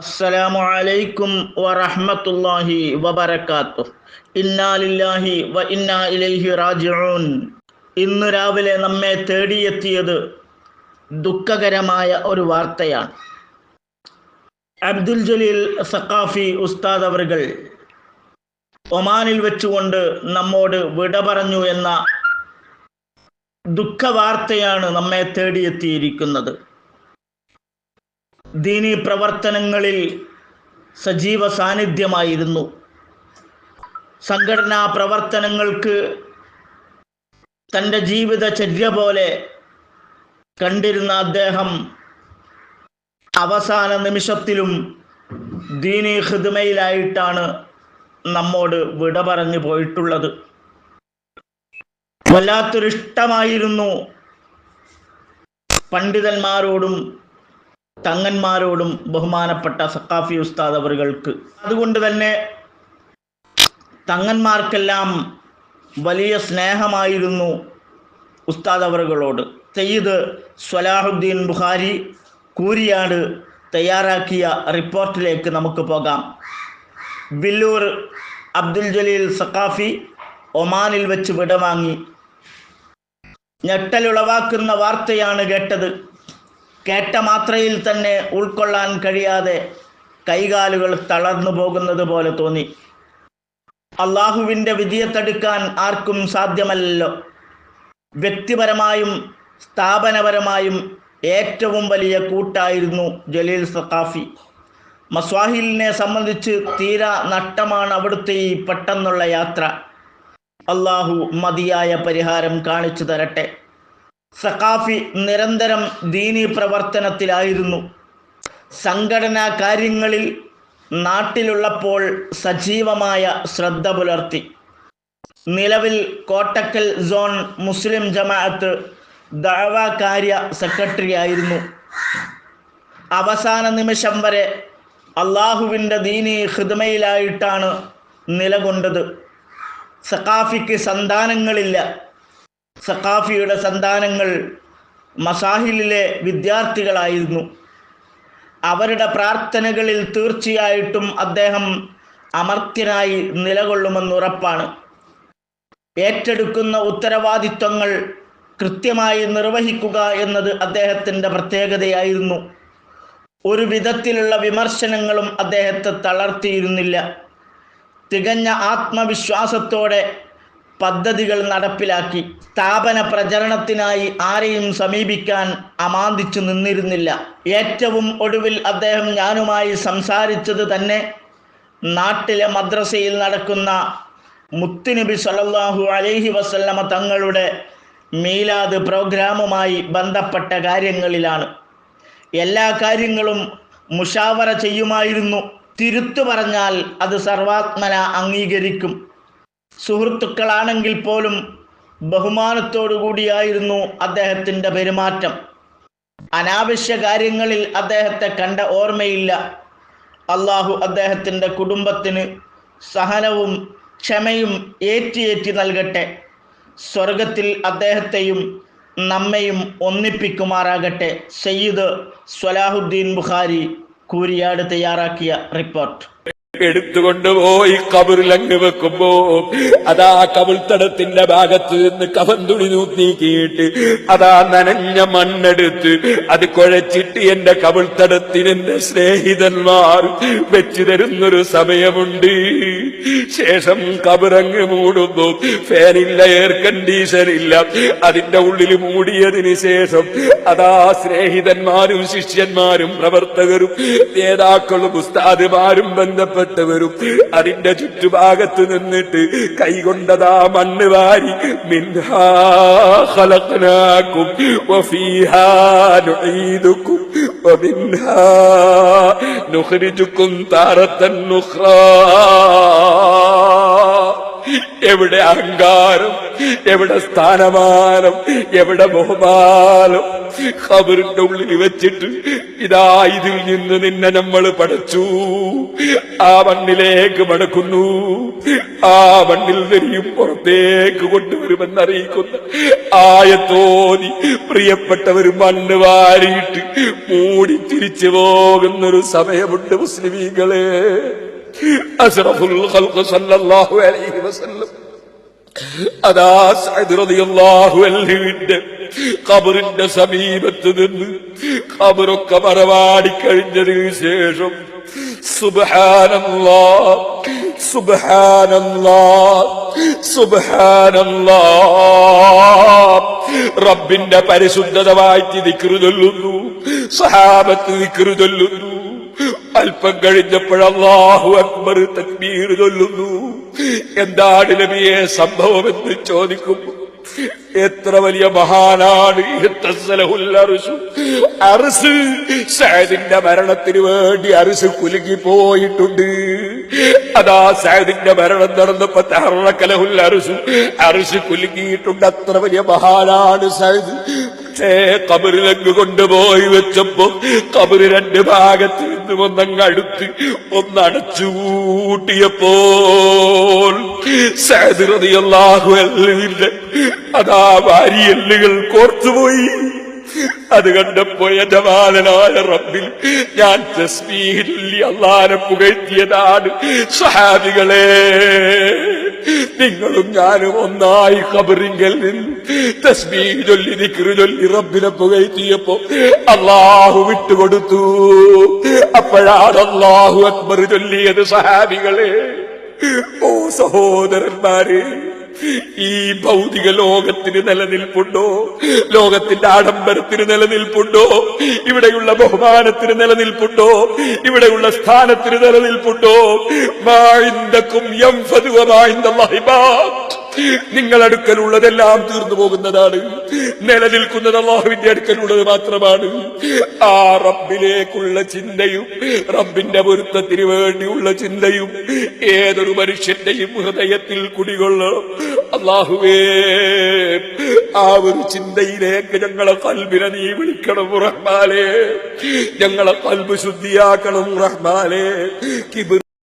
അസ്സലാമു അലൈക്കും വറഹ്മത്തുള്ളാഹി وبركاته إنا لله وإنا ഇലൈഹി റാജിഊൻ. ഇന്ന് രാവിലെ നമ്മെ തേടിയെത്തിയത് ദുഃഖകരമായ ഒരു വാർത്തയാണ്. അബ്ദുൽ ജലീൽ സഖാഫി ഉസ്താദ് അവർകൾ ഒമാനിൽ വെച്ചുകൊണ്ട് നമ്മോട് വിട പറഞ്ഞു എന്ന ദുഃഖവാർത്തയാണ് നമ്മെ തേടിയെത്തിയിരിക്കുന്നത്. ദീനി പ്രവർത്തനങ്ങളിൽ സജീവ സാന്നിധ്യമായിരുന്നു. സംഘടനാ പ്രവർത്തനങ്ങൾക്ക് തന്റെ ജീവിതചര്യ പോലെ കണ്ടിരുന്ന അദ്ദേഹം അവസാന നിമിഷത്തിലും ദീനി ഹൃദമയിലായിട്ടാണ് നമ്മോട് വിട പറഞ്ഞു പോയിട്ടുള്ളത്. വല്ലാത്തൊരിഷ്ടമായിരുന്നു പണ്ഡിതന്മാരോടും തങ്ങന്മാരോടും ബഹുമാനപ്പെട്ട സക്കാഫി ഉസ്താദ് അവറുകൾക്ക്. അതുകൊണ്ട് തന്നെ തങ്ങന്മാർക്കെല്ലാം വലിയ സ്നേഹമായിരുന്നു ഉസ്താദ് അവറുകളോട്. സയ്യിദ് സ്വലാഹുദ്ദീൻ ബുഖാരി കൂരിയാട് തയ്യാറാക്കിയ റിപ്പോർട്ടിലേക്ക് നമുക്ക് പോകാം. ബില്ലൂർ അബ്ദുൽ ജലീൽ സക്കാഫി ഒമാനിൽ വെച്ച് വിടവാങ്ങി. ഞെട്ടലുളവാക്കുന്ന വാർത്തയാണ് കേട്ടത്. കേട്ട മാത്രയിൽ തന്നെ ഉൾക്കൊള്ളാൻ കഴിയാതെ കൈകാലുകൾ തളർന്നു പോകുന്നത് പോലെ തോന്നി. അള്ളാഹുവിന്റെ വിധിയെ തടുക്കാൻ ആർക്കും സാധ്യമല്ലല്ലോ. വ്യക്തിപരമായും സ്ഥാപനപരമായും ഏറ്റവും വലിയ കൂട്ടായിരുന്നു ജലീൽ സഖാഫി. മസ്വാഹിലിനെ സംബന്ധിച്ച് തീര നഷ്ടമാണ് അവിടുത്തെ ഈ പെട്ടെന്നുള്ള യാത്ര. അള്ളാഹു മതിയായ പരിഹാരം കാണിച്ചു തരട്ടെ. സഖാഫി നിരന്തരം ദീനീ പ്രവർത്തനത്തിലായിരുന്നു. സംഘടനാ കാര്യങ്ങളിൽ നാട്ടിലുള്ളപ്പോൾ സജീവമായ ശ്രദ്ധ പുലർത്തി. നിലവിൽ കോട്ടക്കൽ സോൺ മുസ്ലിം ജമാഅത്ത് ദഅവ കാര്യ സെക്രട്ടറി ആയിരുന്നു അവസാന നിമിഷം വരെ അള്ളാഹുവിന്റെ ദീനി ഹൃദമയിലായിട്ടാണ് നിലകൊണ്ടത്. സഖാഫിക്ക് സന്താനങ്ങളില്ല. സഖാഫിയുടെ സന്താനങ്ങൾ മസാഹിലിലെ വിദ്യാർത്ഥികളായിരുന്നു. അവരുടെ പ്രാർത്ഥനകളിൽ തീർച്ചയായിട്ടും അദ്ദേഹം അമർത്യനായി നിലകൊള്ളുമെന്നുറപ്പാണ് ഏറ്റെടുക്കുന്ന ഉത്തരവാദിത്വങ്ങൾ കൃത്യമായി നിർവഹിക്കുക എന്നത് അദ്ദേഹത്തിന്റെ പ്രത്യേകതയായിരുന്നു. ഒരു വിധത്തിലുള്ള വിമർശനങ്ങളും അദ്ദേഹത്തെ തളർത്തിയിരുന്നില്ല. തികഞ്ഞ ആത്മവിശ്വാസത്തോടെ പദ്ധതികൾ നടപ്പിലാക്കി. സ്ഥാപന പ്രചരണത്തിനായി ആരെയും സമീപിക്കാൻ അമാന്തിച്ചു നിന്നിരുന്നില്ല. ഏറ്റവും ഒടുവിൽ അദ്ദേഹം ഞാനുമായി സംസാരിച്ചത് തന്നെ നാട്ടിലെ മദ്രസയിൽ നടക്കുന്ന മുത്തുനബി സലല്ലാഹു അലൈഹി വസല്ലമ തങ്ങളുടെ മീലാദ് പ്രോഗ്രാമുമായി ബന്ധപ്പെട്ട കാര്യങ്ങളിലാണ്. എല്ലാ കാര്യങ്ങളും മുഷാവറ ചെയ്യുമായിരുന്നു. തിരുത്തു പറഞ്ഞാൽ അത് സർവാത്മന അംഗീകരിക്കും. സുഹൃത്തുക്കളാണെങ്കിൽ പോലും ബഹുമാനത്തോടു കൂടിയായിരുന്നു അദ്ദേഹത്തിന്റെ പെരുമാറ്റം. അനാവശ്യ കാര്യങ്ങളിൽ അദ്ദേഹത്തെ കണ്ട ഓർമ്മയില്ല. അള്ളാഹു അദ്ദേഹത്തിന്റെ കുടുംബത്തിന് സഹനവും ക്ഷമയും ഏറ്റിയേറ്റി നൽകട്ടെ. സ്വർഗത്തിൽ അദ്ദേഹത്തെയും നമ്മയും ഒന്നിപ്പിക്കുമാറാകട്ടെ സയ്യിദ് സ്വലാഹുദ്ദീൻ ബുഖാരി കൂരിയാട് തയ്യാറാക്കിയ റിപ്പോർട്ട്. എടുത്തുകൊണ്ടുപോയി കബറിലങ്ങ് വെക്കുമ്പോ അതാ കവിൾത്തടത്തിന്റെ ഭാഗത്ത് നിന്ന് കവൻ തുണി നീക്കിയിട്ട് അതാ നനഞ്ഞ മണ്ണെടുത്ത് അത് കുഴച്ചിട്ട് എന്റെ കവിൾത്തടത്തിന് എന്റെ സ്നേഹിതന്മാർ വെച്ചു തരുന്നൊരു സമയമുണ്ട്. ശേഷം കബറങ്ങ് മൂടുന്നു. ഫാനില്ല എയർ കണ്ടീഷൻ ഇല്ല അതിന്റെ ഉള്ളിൽ മൂടിയതിന് ശേഷം അതാ സ്നേഹിതന്മാരും ശിഷ്യന്മാരും പ്രവർത്തകരും നേതാക്കളും ഉസ്താദുമാരും ബന്ധപ്പെട്ടവരും അതിന്റെ ചുറ്റുഭാഗത്ത് നിന്നിട്ട് കൈകൊണ്ടതാ മണ്ണ് വാരി. മിൻഹാ ഖലഖനാകും. എവിടെ അഹങ്കാരം എവിടെ സ്ഥാനമാനം എവിടെ ബഹുമാനം ഖബറിന്റെ ഉള്ളിൽ വെച്ചിട്ട് ഇതാ ഇതിൽ നിന്ന് നിന്നെ നമ്മൾ പഠിച്ചു ആ മണ്ണിലേക്ക് മടക്കുന്നു. ആ മണ്ണിൽ നിന്നും പുറത്തേക്ക് കൊണ്ടുവരുമെന്നറിയിക്കുന്ന ആയത്തോതി പ്രിയപ്പെട്ടവർ മണ്ണ് വാരിയിട്ട് മൂടി തിരിച്ചു പോകുന്നൊരു സമയമുണ്ട് മുസ്ലിമീങ്ങളെ. അസ്റഫുൽ ഖൽഖ് സല്ലല്ലാഹു അലൈഹി വസല്ലം. അതാ സഅദ് റളിയല്ലാഹു അൻഹുവിന്റെ ഖബറിന്റെ സമീപത്ത് നിന്ന് ഖബറൊക്കെ മറവാടി കഴിഞ്ഞതിന് ശേഷം സുബ്ഹാനല്ലാ സുബ്ഹാനല്ലാ സുബ്ഹാനല്ലാ. റബ്ബിന്റെ പരിശുദ്ധത വായിച്ച് ദിക്റ് ചൊല്ലുന്നു സഹാബത്ത് ദിക്റ് ചൊല്ലുന്നു. അല്പം കഴിഞ്ഞപ്പോൾ അള്ളാഹു അക്ബർ തക്ബീർ ചൊല്ലുന്നു. എന്താണ് നബിയെ സംഭവമെന്ന് ചോദിക്കുമ്പോൾ എത്ര വലിയ മഹാനാണ്. അർശ്? സഅദിന്റെ മരണത്തിന് വേണ്ടി അറിസ് കുലുങ്ങി പോയിട്ടുണ്ട്. അതാ സാദിന്റെ മരണം നടന്നപ്പോ തഹറക്കലഹുൽ അർശു. അർശ് കുലുങ്ങിയിട്ടുണ്ട് അത്ര വലിയ മഹാനാണ് സഅദ് പക്ഷേ കബറിലങ്ങ് കൊണ്ടുപോയി വെച്ചപ്പോ കബറ് രണ്ട് ഭാഗത്ത് നിന്ന് ഒന്നങ്ങ് അടുത്ത് ഒന്നടച്ചു കൂട്ടിയപ്പോൾ അതാ വാരിയെല്ലുകൾ കോർത്തുപോയി. അത് കണ്ടപ്പോ എന്റെ ബാലനായ റബ്ബിൽ ഞാൻ തസ്മീഹില്ലി അള്ളാനെ പുകഴ്ത്തിയതാണ് സഹാബികളെ. നിങ്ങളും ഞാനും ഒന്നായി ഖബറിങ്കൽ നിന്ന് അള്ളാഹു വിട്ടുകൊടുത്തു. അപ്പോഴാണ് അള്ളാഹു അക്ബർ ചൊല്ലിയത് സഹാബികളെ. ഓ സഹോദരന്മാരെ ഈ ഭൗതിക ലോകത്തിന് നിലനിൽപ്പുണ്ടോ? ലോകത്തിന്റെ ആഡംബരത്തിന് നിലനിൽപ്പുണ്ടോ? ഇവിടെയുള്ള ബഹുമാനത്തിന് നിലനിൽപ്പുണ്ടോ? ഇവിടെയുള്ള സ്ഥാനത്തിന് നിലനിൽപ്പുണ്ടോ? മായിന്തക്കും നിങ്ങൾ അടുക്കലുള്ളതെല്ലാം തീർന്നു പോകുന്നതാണ്. നിലനിൽക്കുന്നത് അള്ളാഹുവിന്റെ അടുക്കലുള്ളത് മാത്രമാണ്. ആ റബ്ബിലേക്കുള്ള ചിന്തയും റബ്ബിന്റെ പൊരുത്തത്തിന് വേണ്ടിയുള്ള ചിന്തയും ഏതൊരു മനുഷ്യന്റെയും ഹൃദയത്തിൽ കുടികൊള്ളണം. അള്ളാഹുവേ ആ ഒരു ചിന്തയിലേക്ക് ഞങ്ങളെ കൽബിനെ നീ വിളിക്കണം റഹ്മാലേ ഞങ്ങളെ കൽബ് ശുദ്ധിയാക്കണം റഹ്മാലേ